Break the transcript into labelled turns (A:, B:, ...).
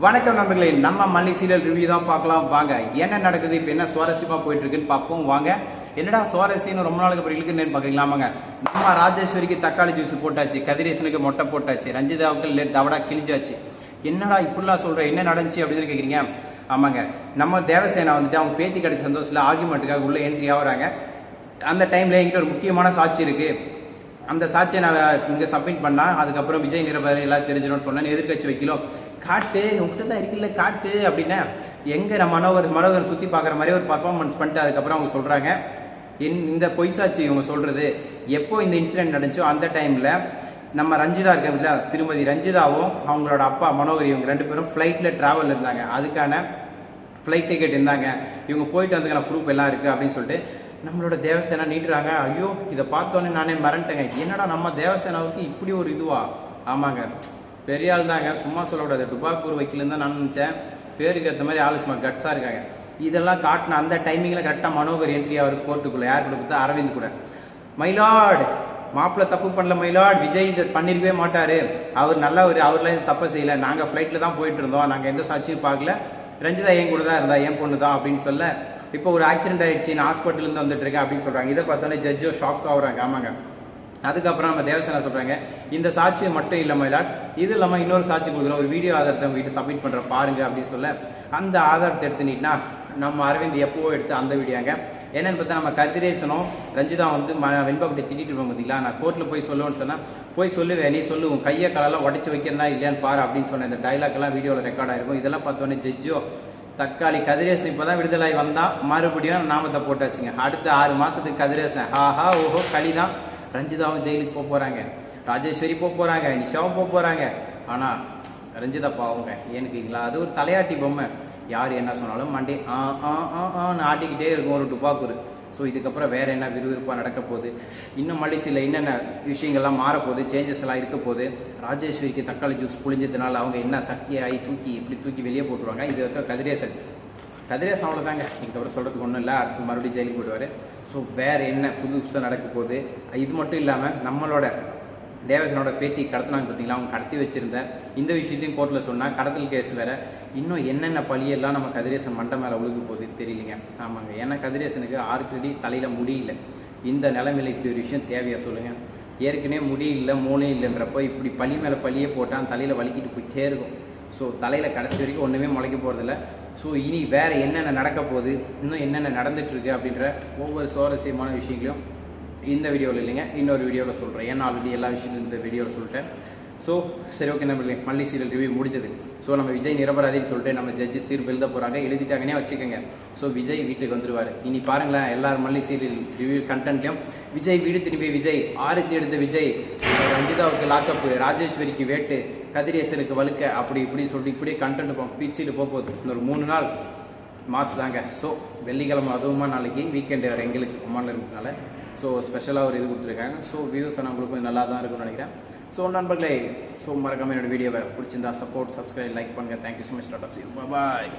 A: வணக்கம் நண்பர்களே நம்ம மல்லி சீரியல் ரிவ்யூ தான் பார்க்கலாம். வாங்க என்ன நடக்குது? இப்போ என்ன சுவாரஸ்யமாக போயிட்டு இருக்குன்னு பார்ப்போம். வாங்க என்னடா சுவாரஸ்யம் ரொம்ப நாளுக்கு அப்புறம் இழுக்குன்னு பார்க்குறீங்களா? ஆமாங்க நம்ம ராஜேஸ்வரிக்கு தக்காளி ஜூஸ் போட்டாச்சு கதிரேசனுக்கு மொட்டை போட்டாச்சு ரஞ்சிதாவுக்கு லே- தவடா கிழிஞ்சாச்சு. என்னடா இப்படிலாம் சொல்கிறேன் என்ன நடந்துச்சு அப்படின்னு கேட்குறீங்க ஆமாங்க நம்ம தேவசேனா வந்துட்டு அவங்க பேத்தி கிடைச்ச சந்தோஷத்தில் ஆர்குமெண்ட்டுக்காக உள்ள என்ட்ரி ஆகுறாங்க அந்த டைமில் என்கிட்ட ஒரு முக்கியமான சாட்சி இருக்குது அந்த சாட்சியை நான் இங்கே சப்மிட் பண்ணால் அதுக்கப்புறம் விஜய் நிரபர் எல்லாம் தெரிஞ்சிடும்னு சொன்னேன். எதிர்க்கட்சி வைக்கலும் காட்டு உங்ககிட்ட தான் இருக்குல்ல காட்டு அப்படின்னா எங்கே நம்ம மனோகர் மனோகர் சுற்றி பார்க்குற மாதிரி ஒரு பர்ஃபார்மன்ஸ் பண்ணிட்டு அதுக்கப்புறம் அவங்க சொல்கிறாங்க இன் இந்த பொய் சாட்சி இவங்க சொல்கிறது எப்போ இந்த இன்சிடென்ட் நடந்துச்சோ அந்த டைமில் நம்ம ரஞ்சிதா இருக்காங்கல்ல திருமதி ரஞ்சிதாவும் அவங்களோட அப்பா மனோகர் இவங்க ரெண்டு பேரும் ஃப்ளைட்டில் ட்ராவல் இருந்தாங்க. அதுக்கான ஃப்ளைட் டிக்கெட் இருந்தாங்க. இவங்க போயிட்டு வந்துக்கான ப்ரூஃப் எல்லாம் இருக்குது அப்படின்னு சொல்லிட்டு நம்மளோட தேவசேனா நீட்டுறாங்க. ஐயோ இதை பார்த்தோன்னே நானே மறந்துட்டேங்க. என்னடா நம்ம தேவசேனாவுக்கு இப்படி ஒரு இதுவா? ஆமாங்க. பெரிய ஆள் தாங்க. சும்மா சொல்லக்கூடாது டுபாக்கூர் வைக்கலன்னு தான் நான் நினச்சேன். பேருக்கு ஏற்ற மாதிரி ஆளு சும்மா கட்ஸாக இருக்காங்க. இதெல்லாம் காட்டின அந்த டைமிங்கில் கரெக்டாக மனோகர் என்ட்ரி அவர் கோர்ட்டுக்குள்ளே யார் கூட கொடுத்தா? அரவிந்த் கூட. மயிலாடு மாப்பிள்ள தப்பு பண்ணல மயிலாட் விஜய் இதை பண்ணிருக்கவே மாட்டார். அவர் நல்லவர். அவர்லாம் தப்பை செய்யலை. நாங்கள் ஃப்ளைட்டில் தான் போயிட்டு இருந்தோம். நாங்கள் எந்த சாட்சியும் பார்க்கல. ரஞ்சிதா என் கூட தான் இருந்தா என் பொண்ணு தான் அப்படின்னு சொல்ல இப்போ ஒரு ஆக்சிடென்ட் ஆயிடுச்சு நான் ஹாஸ்பிட்டல் இருந்து வந்துட்டு இருக்கேன் அப்படின்னு சொல்றாங்க. இதை பார்த்தோன்னே ஜட்ஜோ ஷாக் ஆகுறாங்க ஆமாங்க. அதுக்கப்புறம் நம்ம தேவசேனா சொல்றாங்க இந்த சாட்சி மட்டும் இல்லை மயிலாட் இது இல்லாமல் இன்னொரு சாட்சி கொடுக்குறோம் ஒரு வீடியோ ஆதாரத்தை உங்ககிட்ட சப்மிட் பண்ற பாருங்க அப்படின்னு சொல்ல அந்த ஆதாரத்தை எடுத்து நீட்டினா நம்ம அரவிந்த் எப்போவோ எடுத்து அந்த வீடியோங்க. என்னன்னு பார்த்தா நம்ம கதிரேசனும் ரஞ்சிதா வந்து ம வெண்பாக்குட்டி திட்டிட்டு இருப்போம் பார்த்தீங்களா நான் கோர்ட்டில் போய் சொல்லுவேன்னு சொன்னால் போய் சொல்லுவேன் நீ சொல்லு உன் கையை காலெல்லாம் உடச்சி வைக்கிறனா இல்லையான்னு பாரு அப்படின்னு சொன்ன இந்த டைலாக் எல்லாம் வீடியோவில் ரெக்கார்ட் ஆயிருக்கும். இதெல்லாம் பார்த்தோன்னே ஜட்ஜோ தக்காளி கதிரேசன் இப்போ தான் விடுதலை வந்தால் மறுபடியும் நாமத்தை போட்டாச்சுங்க. அடுத்த ஆறு மாதத்துக்கு கதிரேசன் ஆஹா ஓஹோ களிதான் ரஞ்சிதாவும் ஜெயிலுக்கு போக போகிறாங்க ராஜேஸ்வரி போக போகிறாங்க நிஷாவும் போக போகிறாங்க ஆனால் ரஞ்சிதப்பா அவங்க ஏனுக்குங்களா? அது ஒரு தலையாட்டி பொம்மை. யார் என்ன சொன்னாலும் மண்டே ஆ ஆ ஆ ஆன்னு ஆட்டிக்கிட்டே இருக்கும் ஒரு டுபாக்கூர் ஸோ இதுக்கப்புறம் வேறு என்ன விறுவிறுப்பாக நடக்க போகுது? இன்னும் சில என்னென்ன விஷயங்கள்லாம் மாறப்போகுது? சேஞ்சஸ் எல்லாம் இருக்க போகுது? ராஜேஸ்வரிக்கு தக்காளி ஜூஸ் புளிஞ்சதுனால அவங்க என்ன சக்தியாகி தூக்கி இப்படி தூக்கி வெளியே போட்டுருவாங்க? இது இருக்க கதிரேசன். கதிரேசன் அவ்வளோதாங்க இதுக்கப்புறம் சொல்கிறதுக்கு ஒன்றும் இல்லை. அடுத்து மறுபடியும் ஜெயிலுக்கு போயிடுவார். ஸோ வேறு என்ன புது புதுசாக நடக்க போகுது? இது மட்டும் இல்லாமல் நம்மளோட தேவசனோட பேத்தி கடத்தினாங்க பார்த்தீங்களா? அவங்க கடத்தி வச்சிருந்த இந்த விஷயத்தையும் கோர்ட்டில் சொன்னால் கடத்தல் கேஸ் வேற. இன்னும் என்னென்ன பழியெல்லாம் நம்ம கதிரேசன் மண்டை மேலே ஒழுகு போகுது தெரியலிங்க. ஆமாங்க. ஏன்னா கதிரேசனுக்கு ஆல்ரெடி தலையில் முடியல இந்த நிலைமையில் இப்படி ஒரு விஷயம் தேவையா சொல்லுங்க? ஏற்கனவே முடி இல்லை மூளை இல்லைன்றப்போ இப்படி பழி மேலே பழியே போட்டால் தலையில் வலிக்கிட்டு போயிட்டே இருக்கும். ஸோ தலையில் கடைசி வரைக்கும் ஒன்றுமே முளைக்க போகிறதில்ல ஸோ இனி வேறு என்னென்ன நடக்க போகுது? இன்னும் என்னென்ன நடந்துட்டு அப்படின்ற ஒவ்வொரு சுவாரஸ்யமான விஷயங்களையும் இந்த வீடியோவில் இல்லைங்க இன்னொரு வீடியோவில் சொல்கிறேன் ஏன்னா ஆல்ரெடி எல்லா விஷயத்தையும் இந்த வீடியோவில் சொல்லிட்டேன். ஸோ சரி ஓகே நம்ம மல்லி சீரியல் ரிவ்யூ முடிஞ்சது. ஸோ நம்ம விஜய் நிரபராதின்னு சொல்லிட்டு நம்ம ஜட்ஜி தீர்ப்பு எழுத போகிறாங்க எழுதிட்டாங்கன்னே வச்சுக்கோங்க. ஸோ விஜய் வீட்டுக்கு வந்துருவார். இனி பாருங்களேன் எல்லாரும் மல்லி சீரியல் ரிவ்யூ கண்டென்ட்லையும் விஜய் வீடு திரும்பி விஜய் ஆரத்தி எடுத்த விஜய் ரஞ்சிதாவுக்கு லாக்கப்பு ராஜேஸ்வரிக்கு வேட்டு கதிரேசனுக்கு வழுக்க அப்படி இப்படி சொல்லிட்டு இப்படியே கண்டென்ட் பிச்சிட்டு போக போகுது. ஒரு மூணு நாள். மாஸ் தாங்க. ஸோ வெள்ளிக்கிழமை அதுவுமா நாளைக்கு வீக்கெண்டு வேறு எங்களுக்கு உமானில் இருக்கிறதுனால. ஸோ ஸ்பெஷலாக ஒரு இது கொடுத்துருக்காங்க. ஸோ வியூஸ் ஆனால் உங்களுக்கு நல்லா தான் இருக்கும்னு நினைக்கிறேன். ஸோ நண்பர்களே ஸோ மறக்காம என்னோடய வீடியோவை பிடிச்சிருந்தா சப்போர்ட் சப்ஸ்கிரைப் லைக் பண்ணுங்கள் thank you so much tata C பாய்